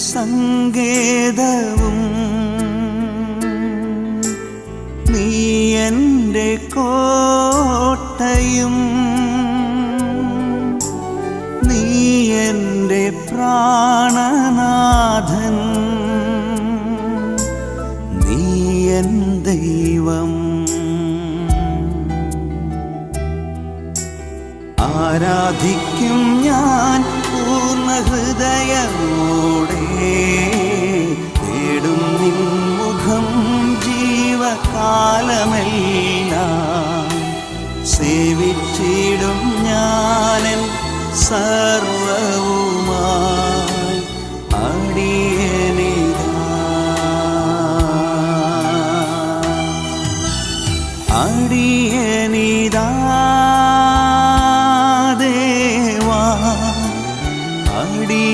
സങ്കേതവും. നീ എന്റെ കോട്ടയും. നീ എന്റെ പ്രാണനാഥൻ. നീ എൻ ദൈവം. ആരാധിക്കും ഞാൻ പൂർണ ഹൃദയമോടെ കാലമെല്ലാം സേവിച്ചിടും ഞാനൻ സർവവുമായി അടിയനിതാ. അടിയനിതാ ദേവാ. അടി